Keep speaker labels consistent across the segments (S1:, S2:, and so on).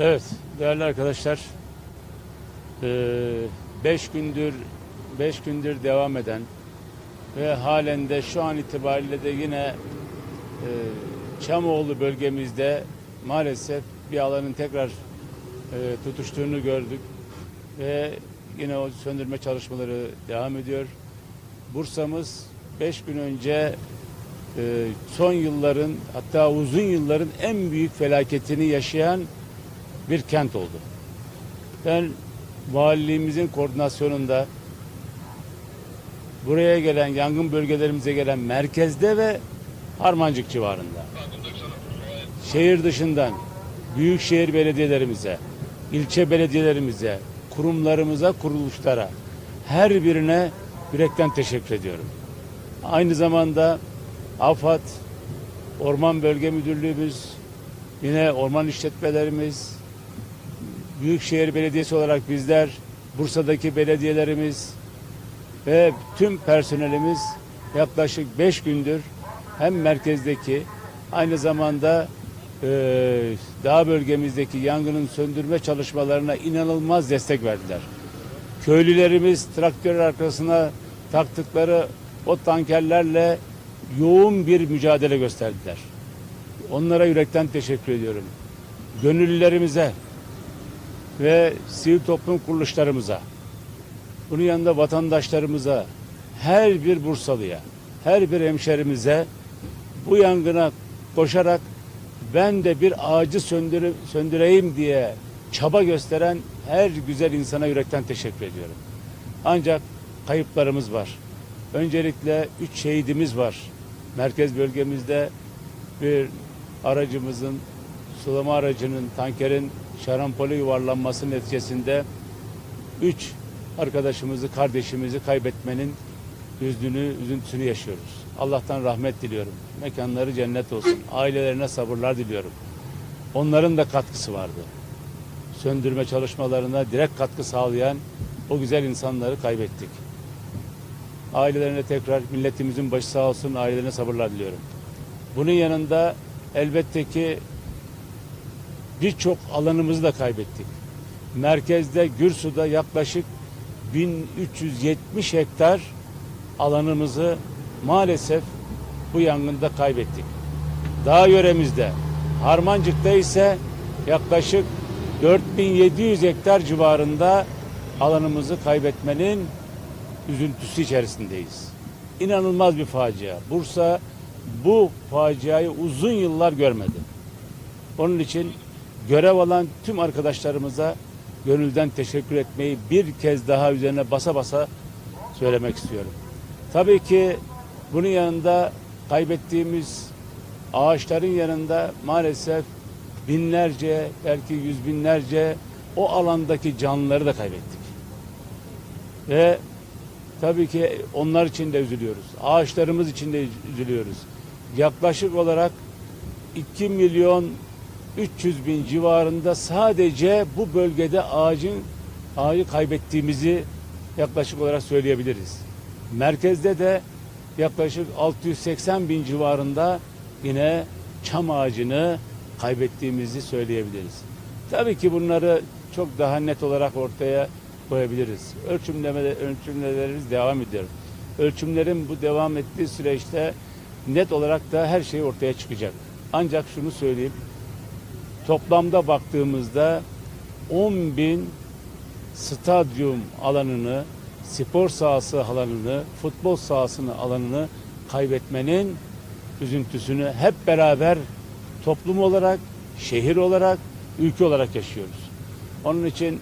S1: Evet değerli arkadaşlar 5 gündür 5 gündür devam eden ve halen de şu an itibariyle de yine e, Çamoğlu bölgemizde maalesef bir alanın tekrar e, tutuştuğunu gördük ve yine o söndürme çalışmaları devam ediyor. Bursa'mız 5 gün önce e, son yılların hatta uzun yılların en büyük felaketini yaşayan bir kent oldu. Ben valiliğimizin koordinasyonunda buraya gelen, yangın bölgelerimize gelen merkezde ve Harmancık civarında, şehir dışından büyükşehir belediyelerimize, ilçe belediyelerimize, kurumlarımıza, kuruluşlara her birine yürekten teşekkür ediyorum. Aynı zamanda AFAD, Orman Bölge Müdürlüğümüz, yine orman işletmelerimiz, Büyükşehir Belediyesi olarak bizler, Bursa'daki belediyelerimiz ve tüm personelimiz yaklaşık 5 gündür hem merkezdeki aynı zamanda e, dağ bölgemizdeki yangının söndürme çalışmalarına inanılmaz destek verdiler. Köylülerimiz traktör arkasına taktıkları o tankerlerle yoğun bir mücadele gösterdiler. Onlara yürekten teşekkür ediyorum. Gönüllülerimize ve sivil toplum kuruluşlarımıza, bunun yanında vatandaşlarımıza, her bir Bursalıya, her bir hemşerimize bu yangına koşarak ben de bir ağacı söndüre, söndüreyim diye çaba gösteren her güzel insana yürekten teşekkür ediyorum. Ancak kayıplarımız var. Öncelikle üç şehidimiz var. Merkez bölgemizde bir aracımızın, sulama aracının, tankerin şarampole yuvarlanması neticesinde üç arkadaşımızı, kardeşimizi kaybetmenin üzdüğünü, üzüntüsünü yaşıyoruz. Allah'tan rahmet diliyorum. Mekanları cennet olsun. Ailelerine sabırlar diliyorum. Onların da katkısı vardı. Söndürme çalışmalarına direkt katkı sağlayan o güzel insanları kaybettik. Ailelerine tekrar milletimizin başı sağ olsun, ailelerine sabırlar diliyorum. Bunun yanında elbette ki birçok alanımızı da kaybettik. Merkezde Gürsu'da yaklaşık 1370 hektar alanımızı maalesef bu yangında kaybettik. Dağ yöremizde, Harmancık'ta ise yaklaşık 4700 hektar civarında alanımızı kaybetmenin üzüntüsü içerisindeyiz. İnanılmaz bir facia. Bursa bu faciayı uzun yıllar görmedi. Onun için görev alan tüm arkadaşlarımıza gönülden teşekkür etmeyi bir kez daha üzerine basa basa söylemek istiyorum. Tabii ki bunun yanında kaybettiğimiz ağaçların yanında maalesef binlerce belki yüz binlerce o alandaki canlıları da kaybettik. Ve tabii ki onlar için de üzülüyoruz. Ağaçlarımız için de üzülüyoruz. Yaklaşık olarak 2 milyon 300 bin civarında sadece bu bölgede ağacın ağacı kaybettiğimizi yaklaşık olarak söyleyebiliriz. Merkezde de yaklaşık 680 bin civarında yine çam ağacını kaybettiğimizi söyleyebiliriz. Tabii ki bunları çok daha net olarak ortaya koyabiliriz. Ölçümleme, ölçümlelerimiz devam ediyor. Ölçümlerin bu devam ettiği süreçte net olarak da her şey ortaya çıkacak. Ancak şunu söyleyeyim. Toplamda baktığımızda 10 bin stadyum alanını, spor sahası alanını, futbol sahasını alanını kaybetmenin üzüntüsünü hep beraber toplum olarak, şehir olarak, ülke olarak yaşıyoruz. Onun için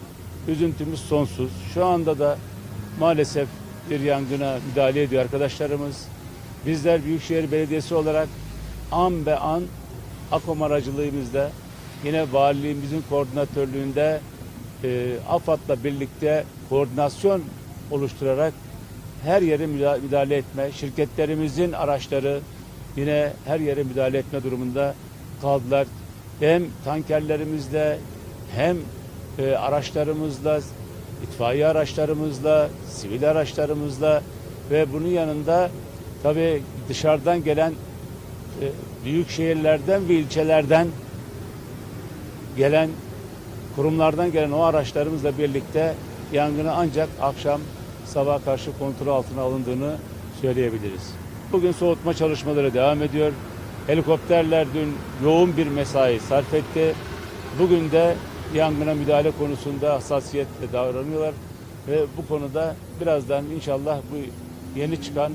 S1: üzüntümüz sonsuz. Şu anda da maalesef bir yangına müdahale ediyor arkadaşlarımız. Bizler Büyükşehir Belediyesi olarak an be an AKOM aracılığımızda yine valiliğimizin koordinatörlüğünde e, AFAD'la birlikte koordinasyon oluşturarak her yere müda- müdahale etme, şirketlerimizin araçları yine her yere müdahale etme durumunda kaldılar. Hem tankerlerimizle hem e, araçlarımızla, itfaiye araçlarımızla, sivil araçlarımızla ve bunun yanında tabii dışarıdan gelen e, büyük şehirlerden ve ilçelerden gelen kurumlardan gelen o araçlarımızla birlikte yangını ancak akşam sabah karşı kontrol altına alındığını söyleyebiliriz. Bugün soğutma çalışmaları devam ediyor. Helikopterler dün yoğun bir mesai sarf etti. Bugün de yangına müdahale konusunda hassasiyetle davranıyorlar ve bu konuda birazdan inşallah bu yeni çıkan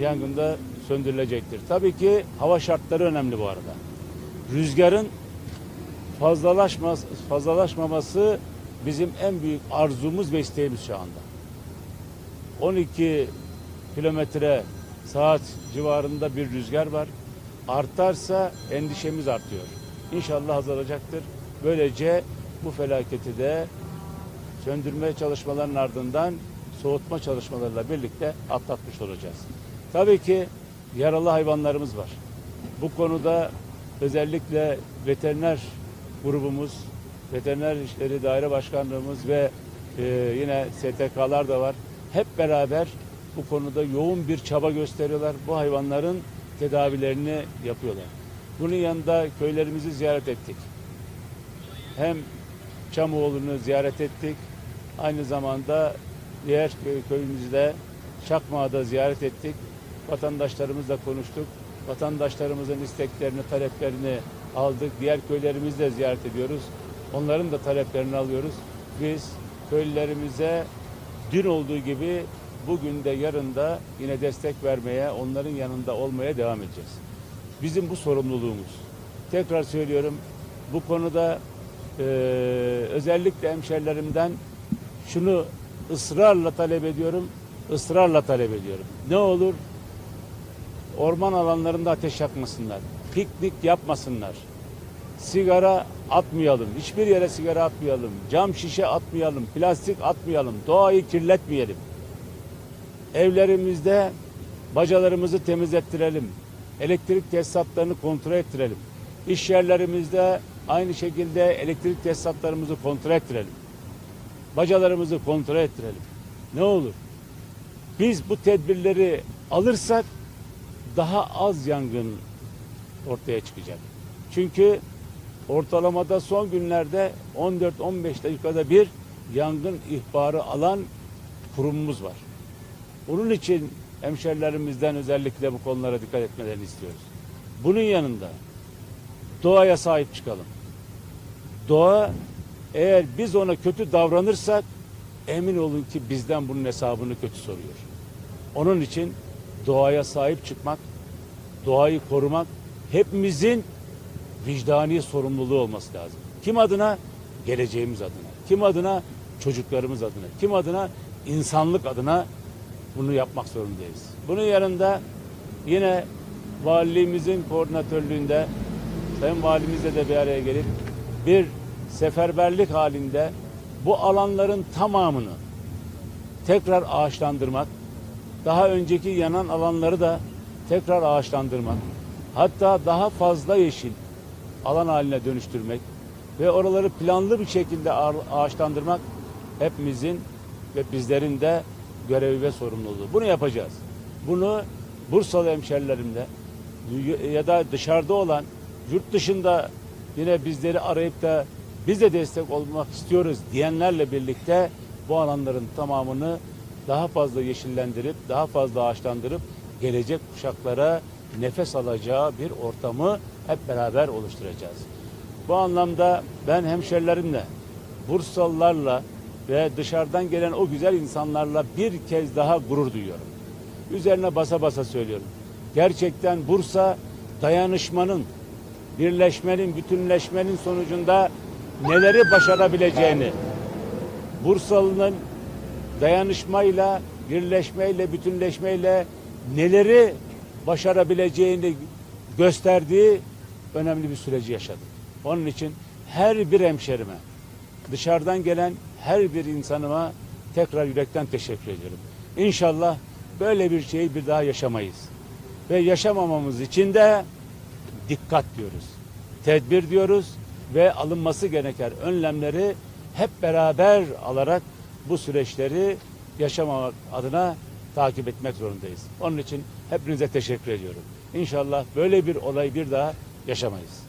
S1: yangında söndürülecektir. Tabii ki hava şartları önemli bu arada. Rüzgarın fazlalaşmaz, fazlalaşmaması bizim en büyük arzumuz ve isteğimiz şu anda. 12 kilometre saat civarında bir rüzgar var. Artarsa endişemiz artıyor. İnşallah azalacaktır. Böylece bu felaketi de söndürme çalışmalarının ardından soğutma çalışmalarıyla birlikte atlatmış olacağız. Tabii ki yaralı hayvanlarımız var. Bu konuda özellikle veteriner grubumuz, veteriner işleri daire başkanlığımız ve e, yine STK'lar da var. Hep beraber bu konuda yoğun bir çaba gösteriyorlar. Bu hayvanların tedavilerini yapıyorlar. Bunun yanında köylerimizi ziyaret ettik. Hem Çamoğlu'nu ziyaret ettik. Aynı zamanda diğer köy, köyümüzde Çakmağ'da ziyaret ettik. Vatandaşlarımızla konuştuk. Vatandaşlarımızın isteklerini, taleplerini aldık. Diğer köylerimizi de ziyaret ediyoruz. Onların da taleplerini alıyoruz. Biz köylülerimize dün olduğu gibi bugün de yarın da yine destek vermeye, onların yanında olmaya devam edeceğiz. Bizim bu sorumluluğumuz. Tekrar söylüyorum bu konuda eee, özellikle hemşerilerimden şunu ısrarla talep ediyorum, ısrarla talep ediyorum. Ne olur orman alanlarında ateş yakmasınlar, piknik yapmasınlar, sigara atmayalım, hiçbir yere sigara atmayalım, cam şişe atmayalım, plastik atmayalım, doğayı kirletmeyelim. Evlerimizde bacalarımızı temizlettirelim, elektrik tesisatlarını kontrol ettirelim. İş yerlerimizde aynı şekilde elektrik tesisatlarımızı kontrol ettirelim. Bacalarımızı kontrol ettirelim. Ne olur? Biz bu tedbirleri alırsak daha az yangın ortaya çıkacak. Çünkü ortalamada son günlerde 14-15 dakikada bir yangın ihbarı alan kurumumuz var. Bunun için hemşerilerimizden özellikle bu konulara dikkat etmelerini istiyoruz. Bunun yanında doğaya sahip çıkalım. Doğa eğer biz ona kötü davranırsak emin olun ki bizden bunun hesabını kötü soruyor. Onun için doğaya sahip çıkmak, doğayı korumak hepimizin vicdani sorumluluğu olması lazım. Kim adına? Geleceğimiz adına. Kim adına? Çocuklarımız adına. Kim adına? İnsanlık adına bunu yapmak zorundayız. Bunun yanında yine valiliğimizin koordinatörlüğünde Sayın Valimizle de bir araya gelip bir seferberlik halinde bu alanların tamamını tekrar ağaçlandırmak, daha önceki yanan alanları da tekrar ağaçlandırmak, hatta daha fazla yeşil alan haline dönüştürmek ve oraları planlı bir şekilde ağa- ağaçlandırmak hepimizin ve bizlerin de görevi ve sorumluluğu. Bunu yapacağız. Bunu Bursalı hemşerilerimle ya da dışarıda olan yurt dışında yine bizleri arayıp da biz de destek olmak istiyoruz diyenlerle birlikte bu alanların tamamını daha fazla yeşillendirip, daha fazla ağaçlandırıp gelecek kuşaklara nefes alacağı bir ortamı hep beraber oluşturacağız. Bu anlamda ben hemşerilerimle, Bursalılarla ve dışarıdan gelen o güzel insanlarla bir kez daha gurur duyuyorum. Üzerine basa basa söylüyorum. Gerçekten Bursa dayanışmanın, birleşmenin, bütünleşmenin sonucunda neleri başarabileceğini, Bursalı'nın dayanışmayla, birleşmeyle, bütünleşmeyle neleri başarabileceğini gösterdiği önemli bir süreci yaşadık. Onun için her bir hemşerime, dışarıdan gelen her bir insanıma tekrar yürekten teşekkür ediyorum. İnşallah böyle bir şeyi bir daha yaşamayız. Ve yaşamamamız için de dikkat diyoruz. Tedbir diyoruz ve alınması gereken önlemleri hep beraber alarak bu süreçleri yaşamamak adına takip etmek zorundayız. Onun için hepinize teşekkür ediyorum. İnşallah böyle bir olay bir daha yaşamayız.